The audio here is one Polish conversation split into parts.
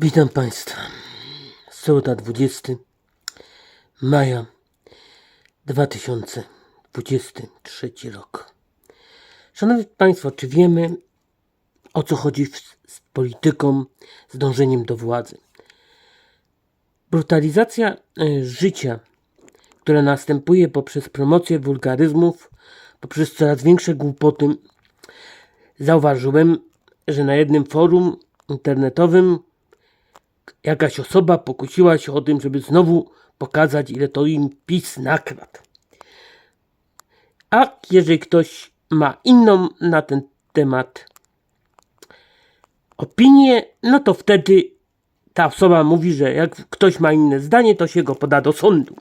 Witam Państwa. Sobota 20 maja 2023 rok. Szanowni Państwo, czy wiemy o co chodzi w, z polityką, z dążeniem do władzy? Brutalizacja e, życia, która następuje poprzez promocję wulgaryzmów, poprzez coraz większe głupoty, zauważyłem, że na jednym forum internetowym jakaś osoba pokusiła się o tym, żeby znowu pokazać, ile to im PiS nakradł. A jeżeli ktoś ma inną na ten temat opinię, no to wtedy ta osoba mówi, że jak ktoś ma inne zdanie, to się go poda do sądu.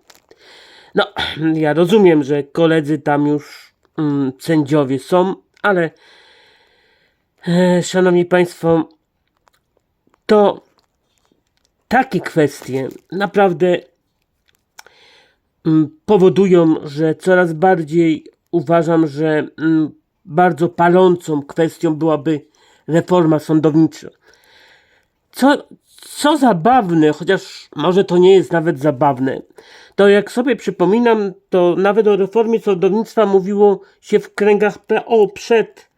No, ja rozumiem, że koledzy tam już mm, sędziowie są, ale e, szanowni państwo, to takie kwestie naprawdę mm, powodują, że coraz bardziej uważam, że mm, bardzo palącą kwestią byłaby reforma sądownicza. Co, co zabawne, chociaż może to nie jest nawet zabawne, to jak sobie przypominam, to nawet o reformie sądownictwa mówiło się w kręgach PO przed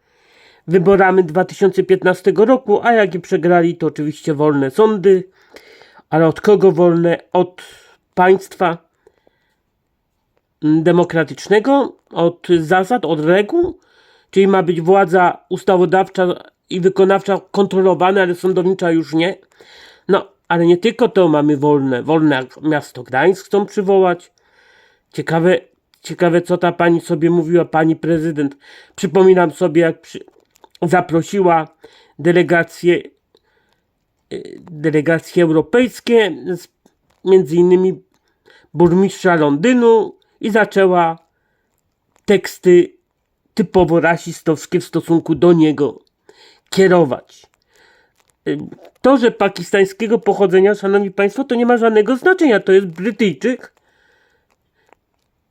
wyborami 2015 roku, a jak je przegrali, to oczywiście wolne sądy, ale od kogo wolne? Od państwa demokratycznego, od zasad, od reguł, czyli ma być władza ustawodawcza i wykonawcza kontrolowana, ale sądownicza już nie. No, ale nie tylko to mamy wolne. Wolne miasto Gdańsk chcą przywołać. Ciekawe, ciekawe co ta pani sobie mówiła, pani prezydent. Przypominam sobie, jak przy, zaprosiła delegacje, y, delegacje europejskie, między innymi burmistrza Londynu i zaczęła teksty typowo rasistowskie w stosunku do niego kierować. Y, To, że pakistańskiego pochodzenia, szanowni państwo, to nie ma żadnego znaczenia. To jest Brytyjczyk,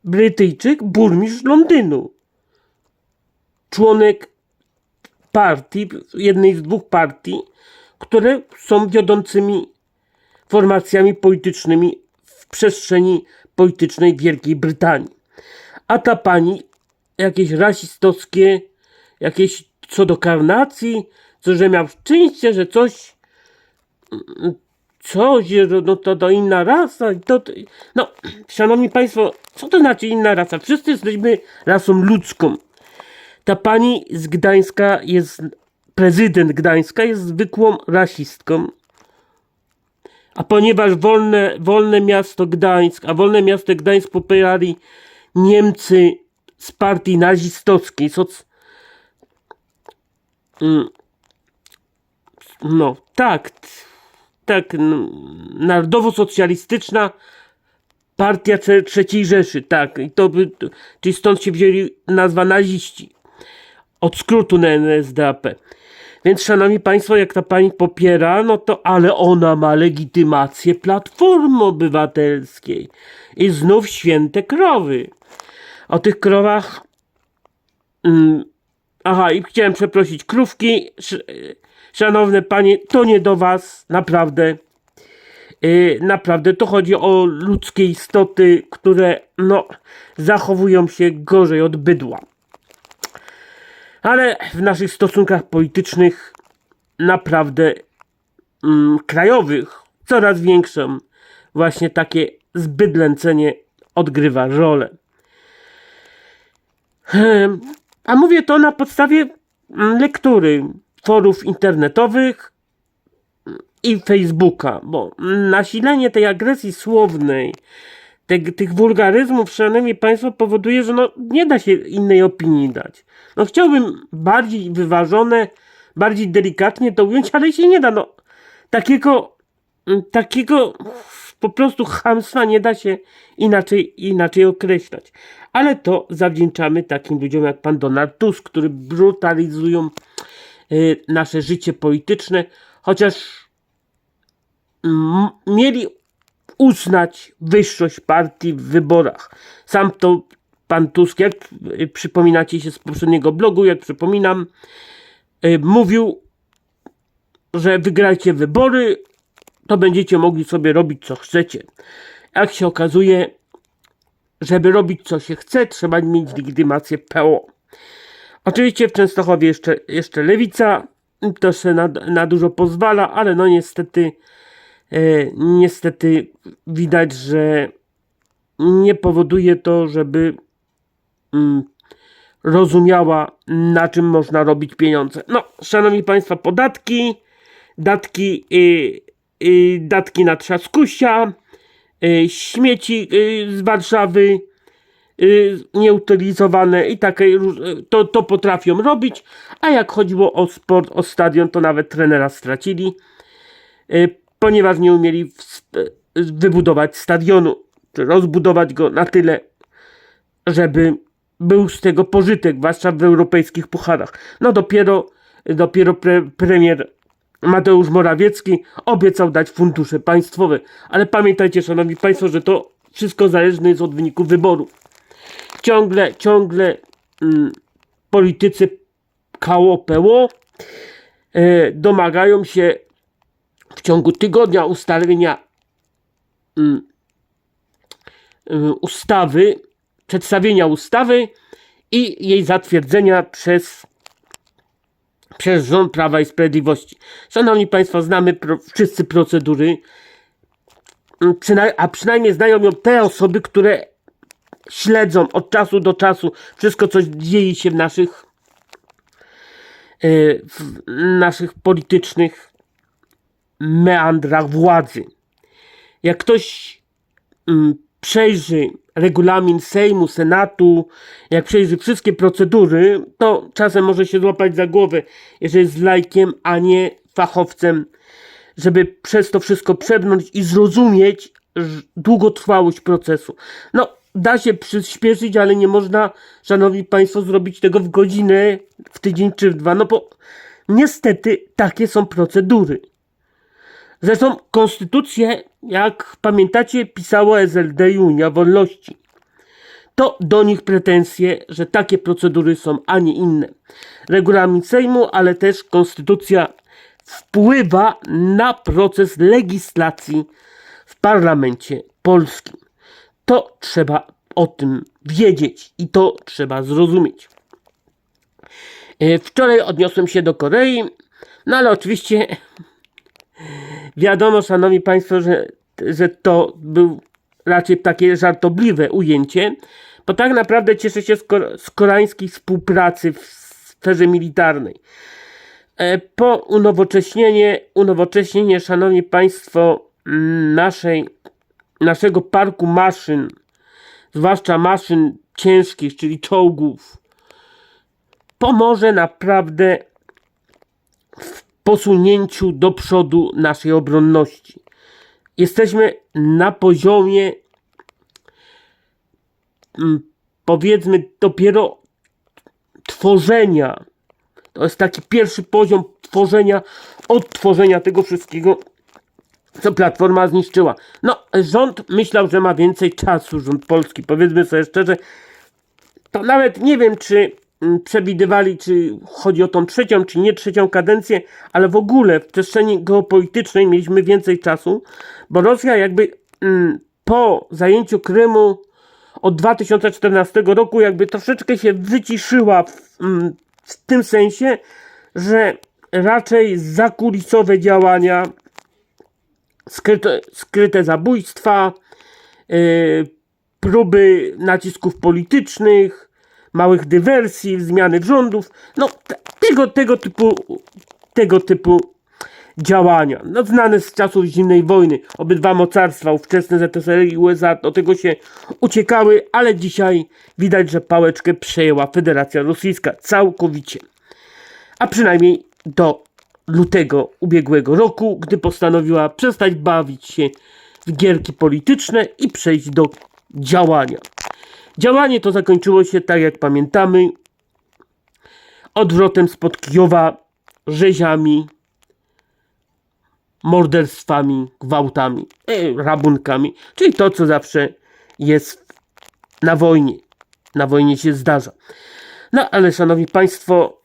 Brytyjczyk, burmistrz Londynu. Członek partii, jednej z dwóch partii, które są wiodącymi formacjami politycznymi w przestrzeni politycznej Wielkiej Brytanii. A ta pani jakieś rasistowskie, jakieś co do karnacji, co, że miał szczęście, że coś, coś, no to, to inna rasa. i to, no, szanowni państwo, co to znaczy inna rasa? Wszyscy jesteśmy rasą ludzką. Ta pani z Gdańska jest, prezydent Gdańska jest zwykłą rasistką. A ponieważ wolne, wolne miasto Gdańsk, a wolne miasto Gdańsk popierali Niemcy z partii nazistowskiej, soc... Mm. No, tak, tak, narodowo-socjalistyczna partia trzeciej Rzeszy, tak, i to by, czyli stąd się wzięli nazwa naziści od skrótu na NSDAP. Więc szanowni państwo, jak ta pani popiera, no to ale ona ma legitymację Platformy Obywatelskiej. I znów święte krowy. O tych krowach. Mm, aha, i chciałem przeprosić krówki. Sz, szanowne panie, to nie do was, naprawdę. Yy, naprawdę to chodzi o ludzkie istoty, które no, zachowują się gorzej od bydła. Ale w naszych stosunkach politycznych, naprawdę mm, krajowych, coraz większą, właśnie takie zbydlęcenie odgrywa rolę. Em, A mówię to na podstawie mm, lektury forów internetowych i Facebooka, bo nasilenie tej agresji słownej, te, tych wulgaryzmów, szanowni państwo, powoduje, że no, nie da się innej opinii dać. No chciałbym bardziej wyważone, bardziej delikatnie to ująć, ale się nie da. No, takiego, mm, takiego po prostu chamstwa nie da się inaczej, inaczej określać. Ale to zawdzięczamy takim ludziom jak pan Donald Tusk, który brutalizują y, nasze życie polityczne, chociaż mieli uznać wyższość partii w wyborach. Sam to pan Tusk, jak y, przypominacie się z poprzedniego blogu, jak przypominam, y, mówił, że wygrajcie wybory, to będziecie mogli sobie robić co chcecie. Jak się okazuje, żeby robić co się chce, trzeba mieć legitymację PO. Oczywiście w Częstochowie jeszcze, jeszcze lewica, to się na, na dużo pozwala, ale no niestety, niestety widać, że nie powoduje to, żeby mm, rozumiała, na czym można robić pieniądze. No, szanowni państwo, podatki, datki, y, y, datki na trzaskusia, y, śmieci z Warszawy, nieutylizowane i takie, to, to potrafią robić, a jak chodziło o sport, o stadion, to nawet trenera stracili, ponieważ nie umieli wybudować stadionu, czy rozbudować go na tyle, żeby był z tego pożytek, zwłaszcza w europejskich pucharach. No dopiero, dopiero pre, premier Mateusz Morawiecki obiecał dać fundusze państwowe. Ale pamiętajcie, szanowni państwo, że to wszystko zależne jest od wyniku wyborów. Ciągle, ciągle mm, politycy KO-PO e, domagają się w ciągu tygodnia ustalenia mm, y, ustawy, przedstawienia ustawy i jej zatwierdzenia przez, przez rząd Prawa i Sprawiedliwości. Szanowni Państwo, znamy pro, wszyscy procedury, Mm, a przynajmniej znają ją te osoby, które śledzą od czasu do czasu wszystko, co dzieje się w naszych, y, w naszych politycznych meandrach władzy. Jak ktoś mm, przejrzy regulamin Sejmu, Senatu, jak przejrzy wszystkie procedury, to czasem może się złapać za głowę, jeżeli jest lajkiem, a nie fachowcem, żeby przez to wszystko przebrnąć i zrozumieć długotrwałość procesu. No, da się przyspieszyć, ale nie można, szanowni państwo, zrobić tego w godzinę, w tydzień czy w dwa, no bo niestety takie są procedury. Zresztą konstytucję, jak pamiętacie, pisało SLD i Unia Wolności. To do nich pretensje, że takie procedury są, a nie inne. Regulamin Sejmu, ale też konstytucja wpływa na proces legislacji w parlamencie polskim. To trzeba o tym wiedzieć i to trzeba zrozumieć. E, Wczoraj odniosłem się do Korei, no ale oczywiście wiadomo, szanowni państwo, że, że to był raczej takie żartobliwe ujęcie, bo tak naprawdę cieszę się z, kor- z koreańskiej współpracy w sferze militarnej. E, Po unowocześnienie, unowocześnienie, szanowni państwo, mm, naszej, naszego parku maszyn, zwłaszcza maszyn ciężkich, czyli czołgów, pomoże naprawdę posunięciu do przodu naszej obronności. Jesteśmy na poziomie, mm, powiedzmy, dopiero tworzenia. To jest taki pierwszy poziom tworzenia, odtworzenia tego wszystkiego, co Platforma zniszczyła. No, rząd myślał, że ma więcej czasu, rząd polski. Powiedzmy sobie szczerze, to nawet nie wiem, czy przewidywali, czy chodzi o tą trzecią, czy nie trzecią kadencję, ale w ogóle w przestrzeni geopolitycznej mieliśmy więcej czasu, bo Rosja jakby mm, po zajęciu Krymu od 2014 roku jakby troszeczkę się wyciszyła w, mm, w tym sensie, że raczej zakulisowe działania, skryte, skryte zabójstwa, yy, próby nacisków politycznych, małych dywersji, zmiany rządów, no te- tego, tego typu tego typu działania. No, znane z czasów zimnej wojny. Obydwa mocarstwa, ówczesne ZSRR i USA, do tego się uciekały, ale dzisiaj widać, że pałeczkę przejęła Federacja Rosyjska całkowicie. A przynajmniej do lutego ubiegłego roku, gdy postanowiła przestać bawić się w gierki polityczne i przejść do działania. Działanie to zakończyło się, tak jak pamiętamy, odwrotem spod Kijowa, rzeziami, morderstwami, gwałtami, e, rabunkami, czyli to, co zawsze jest na wojnie. Na wojnie się zdarza. No ale, szanowni państwo,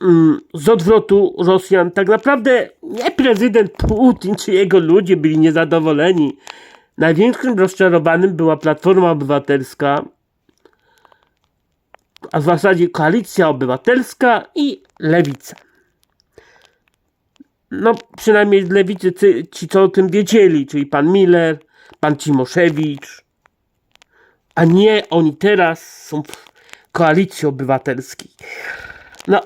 mm, z odwrotu Rosjan tak naprawdę nie prezydent Putin czy jego ludzie byli niezadowoleni. Największym rozczarowanym była Platforma Obywatelska, a w zasadzie Koalicja Obywatelska i Lewica. No, przynajmniej z Lewicy ci- ci, co o tym wiedzieli, czyli pan Miller, pan Cimoszewicz, a nie oni teraz są w Koalicji Obywatelskiej. No,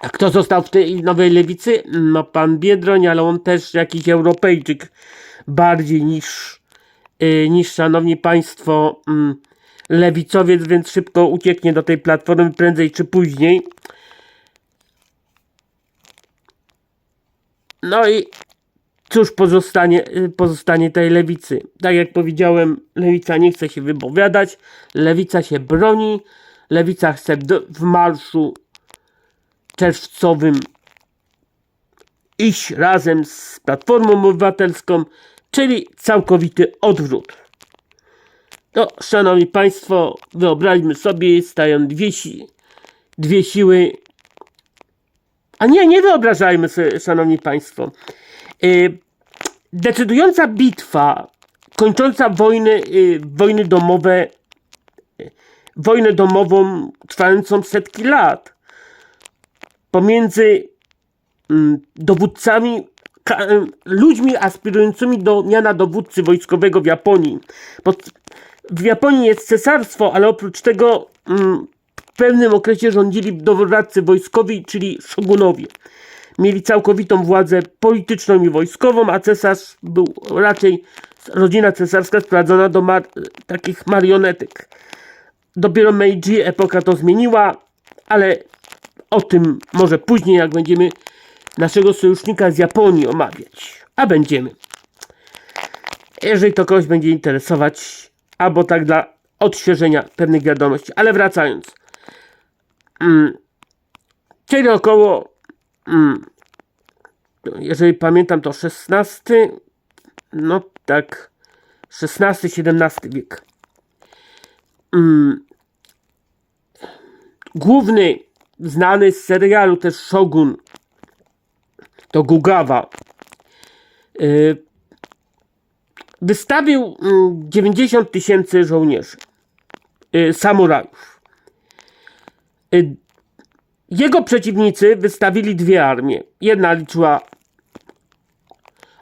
a kto został w tej nowej lewicy? No pan Biedroń, ale on też jakiś Europejczyk bardziej niż, yy, niż szanowni państwo mm, lewicowiec, więc szybko ucieknie do tej platformy prędzej czy później. No i cóż pozostanie, y, pozostanie tej lewicy? Tak jak powiedziałem, lewica nie chce się wypowiadać, lewica się broni, lewica chce w marszu czerwcowym iść razem z Platformą Obywatelską, czyli całkowity odwrót. No, szanowni państwo, wyobraźmy sobie, stają dwie, si- dwie siły. A nie, nie wyobrażajmy sobie, szanowni państwo. Y, decydująca bitwa kończąca wojny, y, wojny domowe, y, wojnę domową trwającą setki lat pomiędzy mm, dowódcami, y, ludźmi aspirującymi do miana dowódcy wojskowego w Japonii. W Japonii jest cesarstwo, ale oprócz tego mm, w pewnym okresie rządzili dowódcy wojskowi, czyli szogunowie. Mieli całkowitą władzę polityczną i wojskową, a cesarz był raczej, rodzina cesarska sprowadzona do mar- takich marionetek. Dopiero Meiji epoka to zmieniła, ale o tym może później, jak będziemy naszego sojusznika z Japonii omawiać. A będziemy. Jeżeli to kogoś będzie interesować, albo tak dla odświeżenia pewnych wiadomości. Ale wracając. Mm, czyli około, mm, jeżeli pamiętam, to XVI, no tak, XVI-XVII wiek. Mm, główny, znany z serialu też Shogun, to Gugawa, y, wystawił mm, 90 tysięcy żołnierzy, y, samurajów. Y, Jego przeciwnicy wystawili dwie armie. Jedna liczyła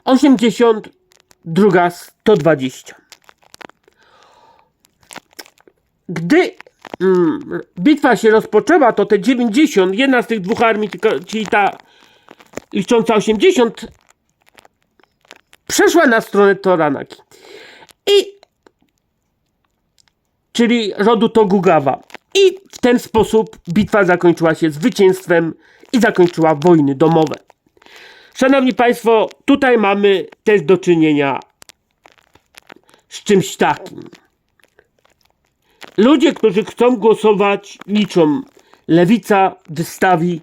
80, druga 120. Gdy mm, bitwa się rozpoczęła, to te 90, jedna z tych dwóch armii, tylko, czyli ta licząca 80, przeszła na stronę Toranaki. I czyli rodu Togugawa. I w ten sposób bitwa zakończyła się zwycięstwem i zakończyła wojny domowe. Szanowni Państwo, tutaj mamy też do czynienia z czymś takim. Ludzie, którzy chcą głosować, liczą. Lewica wystawi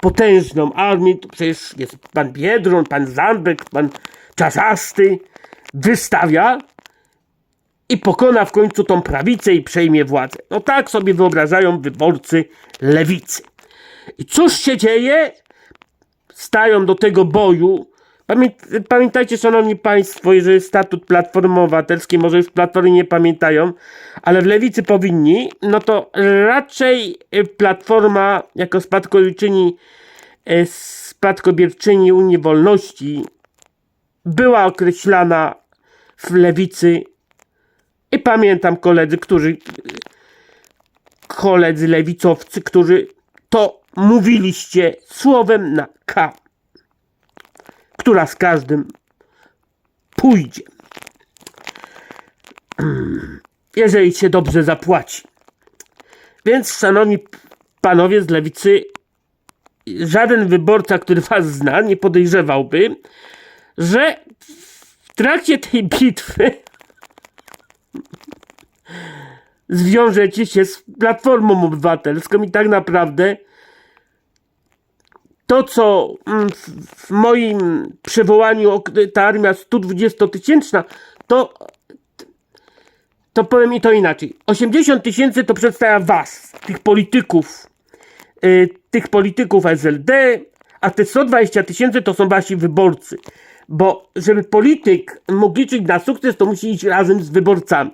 potężną armię. Tu przecież jest pan Biedron, pan Zandberg, pan Czarzasty. Wystawia i pokona w końcu tą prawicę i przejmie władzę. No tak sobie wyobrażają wyborcy lewicy. I cóż się dzieje? Stają do tego boju. Pamię pamiętajcie, szanowni państwo, jeżeli statut Platformy Obywatelskiej, może już Platformy nie pamiętają, ale w lewicy powinni, no to raczej y, Platforma jako spadkobierczyni, y, spadkobierczyni Unii Wolności była określana w lewicy. I pamiętam koledzy, którzy koledzy lewicowcy, którzy to mówiliście słowem na K, która z każdym pójdzie. Jeżeli się dobrze zapłaci. Więc, szanowni panowie z lewicy, żaden wyborca, który was zna, nie podejrzewałby, że w trakcie tej bitwy zwiążecie się z Platformą Obywatelską i tak naprawdę to, co mm, w, moim przywołaniu ta armia 120-tysięczna, to to powiem i to inaczej. 80 tysięcy to przedstawia was, tych polityków, y, tych polityków SLD, A te 120 tysięcy to są wasi wyborcy. Bo żeby polityk mógł liczyć na sukces, to musi iść razem z wyborcami.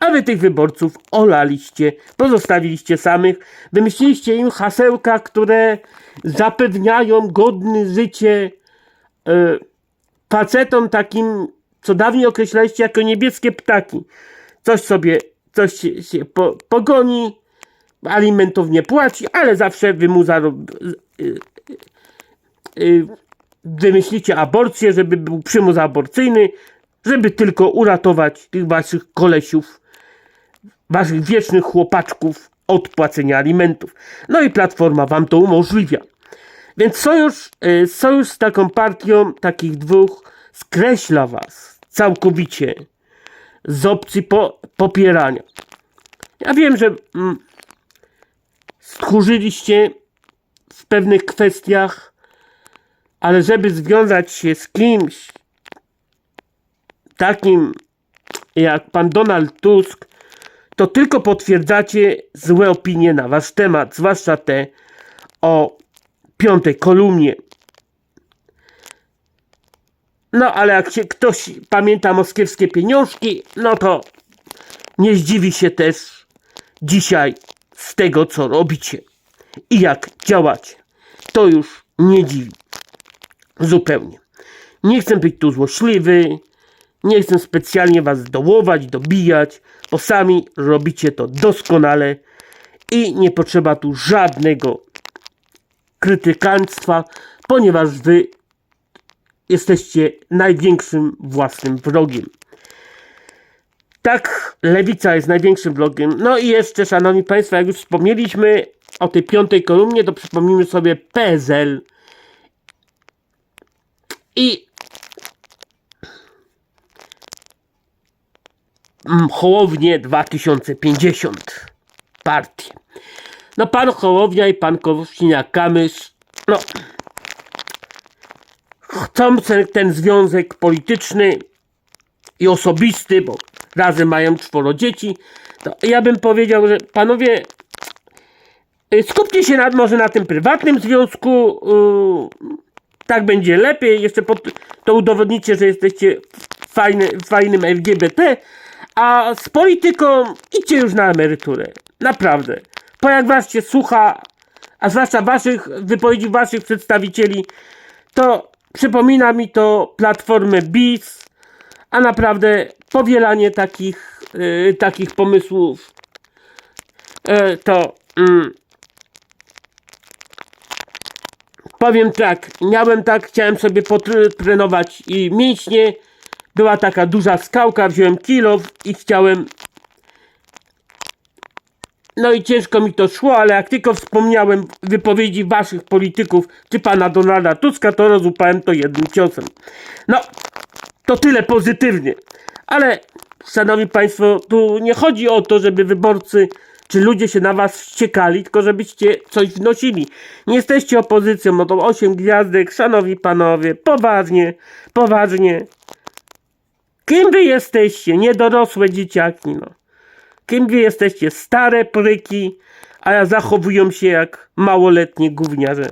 A wy tych wyborców olaliście, pozostawiliście samych, wymyśliliście im hasełka, które zapewniają godne życie e, facetom takim, co dawniej określaliście jako niebieskie ptaki. Coś sobie, coś się, się po, pogoni, alimentów nie płaci, ale zawsze wy mu zarob, y, y, wymyślicie aborcję, żeby był przymus aborcyjny, żeby tylko uratować tych waszych kolesiów, waszych wiecznych chłopaczków od płacenia alimentów. No i Platforma wam to umożliwia. Więc sojusz, y, sojusz z taką partią takich dwóch skreśla was całkowicie z opcji po, popierania. Ja wiem, że mm, stchórzyliście w pewnych kwestiach, ale żeby związać się z kimś takim jak pan Donald Tusk, to tylko potwierdzacie złe opinie na wasz temat, zwłaszcza te o piątej kolumnie. No, ale jak się ktoś pamięta moskiewskie pieniążki, no to nie zdziwi się też dzisiaj z tego, co robicie i jak działacie. To już nie dziwi. Zupełnie. Nie chcę być tu złośliwy, nie chcę specjalnie was dołować, dobijać, bo sami robicie to doskonale i nie potrzeba tu żadnego krytykanstwa, ponieważ wy jesteście największym własnym wrogiem. Tak, lewica jest największym wrogiem. No i jeszcze, szanowni państwo, jak już wspomnieliśmy o tej piątej kolumnie, to przypomnijmy sobie PSL i Hołownię 2050 partii. No pan Hołownia i pan Kowalczyniak-Kamysz, no chcą ten, związek polityczny i osobisty, bo razem mają czworo dzieci, to ja bym powiedział, że panowie y, skupcie się na, może na tym prywatnym związku, yy, tak będzie lepiej, jeszcze pod, to udowodnicie, że jesteście fajny, fajnym LGBT, a z polityką idźcie już na emeryturę, naprawdę. Bo jak was się słucha, a zwłaszcza waszych wypowiedzi waszych przedstawicieli, to przypomina mi to platformę BIS, a naprawdę powielanie takich, y, takich pomysłów y, to mm, powiem tak, miałem tak, chciałem sobie potrenować i mięśnie, była taka duża skałka, wziąłem kilo i chciałem no i ciężko mi to szło, ale jak tylko wspomniałem wypowiedzi waszych polityków, czy pana Donalda Tuska, to rozłupałem to jednym ciosem. No, to tyle pozytywnie. Ale, szanowni państwo, tu nie chodzi o to, żeby wyborcy czy ludzie się na was wściekali, tylko żebyście coś wnosili. Nie jesteście opozycją, no to 8 gwiazdek, szanowni panowie, poważnie, poważnie. Kim wy jesteście? Niedorosłe dzieciaki, no. Kim wy jesteście? Stare pryki, a zachowują się jak małoletnie gówniarze,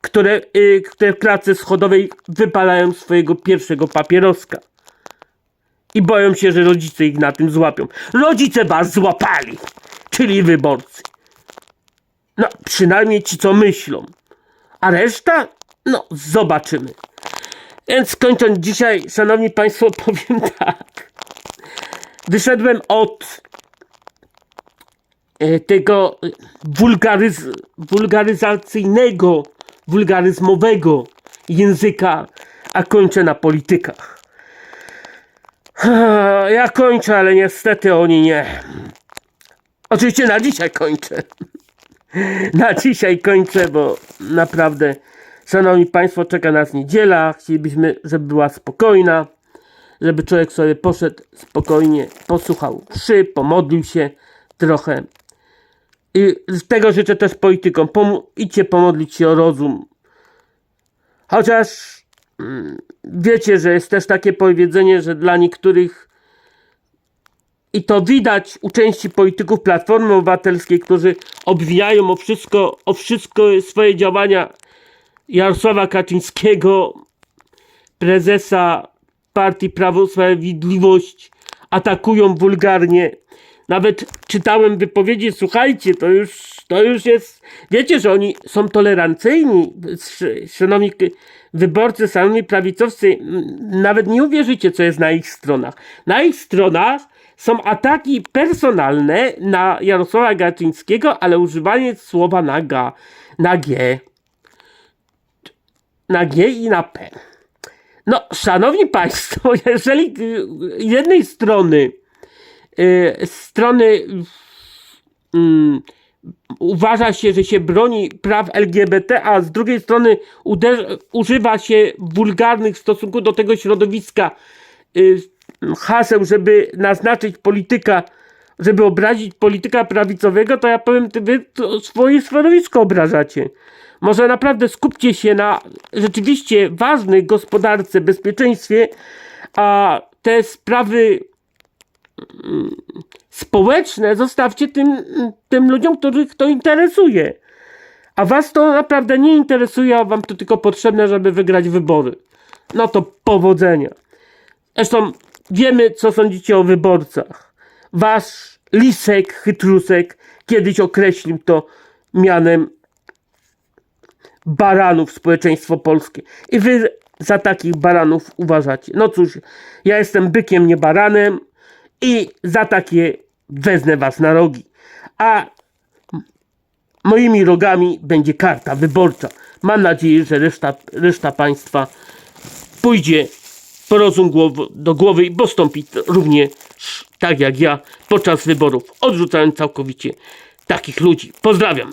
które, y, które w klatce schodowej wypalają swojego pierwszego papieroska. I boją się, że rodzice ich na tym złapią. Rodzice was złapali, czyli wyborcy. No, przynajmniej ci, co myślą. A reszta? No, zobaczymy. Więc kończąc dzisiaj, szanowni państwo, powiem tak. Wyszedłem od e, tego wulgaryz, wulgaryzacyjnego, wulgaryzmowego języka, a kończę na politykach. Ja kończę, ale niestety oni nie. Oczywiście na dzisiaj kończę. Na dzisiaj kończę, bo naprawdę, szanowni państwo, czeka nas niedziela. Chcielibyśmy, żeby była spokojna żeby człowiek sobie poszedł spokojnie, posłuchał mszy, pomodlił się trochę. I z tego życzę też politykom. Pom idźcie pomodlić się o rozum. Chociaż wiecie, że jest też takie powiedzenie, że dla niektórych i to widać u części polityków Platformy Obywatelskiej, którzy obwijają o wszystko, o wszystko swoje działania Jarosława Kaczyńskiego, prezesa partii Prawo i Sprawiedliwość, atakują wulgarnie. Nawet czytałem wypowiedzi, słuchajcie, to już, to już jest, wiecie, że oni są tolerancyjni, sz- szanowni wyborcy, szanowni prawicowcy, nawet nie uwierzycie, co jest na ich stronach. Na ich stronach są ataki personalne na Jarosława Gaczyńskiego, ale używanie słowa na, ga, na G, na G i na P. No, szanowni państwo, jeżeli y, z jednej strony y, strony mm, uważa się, że się broni praw LGBT, a z drugiej strony używa się wulgarnych w stosunku do tego środowiska y, haseł, żeby naznaczyć polityka, żeby obrazić polityka prawicowego, to ja powiem, wy swoje środowisko obrażacie. Może naprawdę skupcie się na rzeczywiście ważnej gospodarce, bezpieczeństwie, a te sprawy społeczne zostawcie tym, tym ludziom, których to interesuje. A was to naprawdę nie interesuje, a wam to tylko potrzebne, żeby wygrać wybory. No to powodzenia. Zresztą wiemy, co sądzicie o wyborcach. Wasz lisek, chytrusek kiedyś określił to mianem baranów społeczeństwo polskie. I wy za takich baranów uważacie. No cóż, ja jestem bykiem, nie baranem i za takie wezmę was na rogi. A moimi rogami będzie karta wyborcza. Mam nadzieję, że reszta, reszta państwa pójdzie po rozum do głowy i postąpi t- również tak jak ja podczas wyborów, odrzucając całkowicie takich ludzi. Pozdrawiam.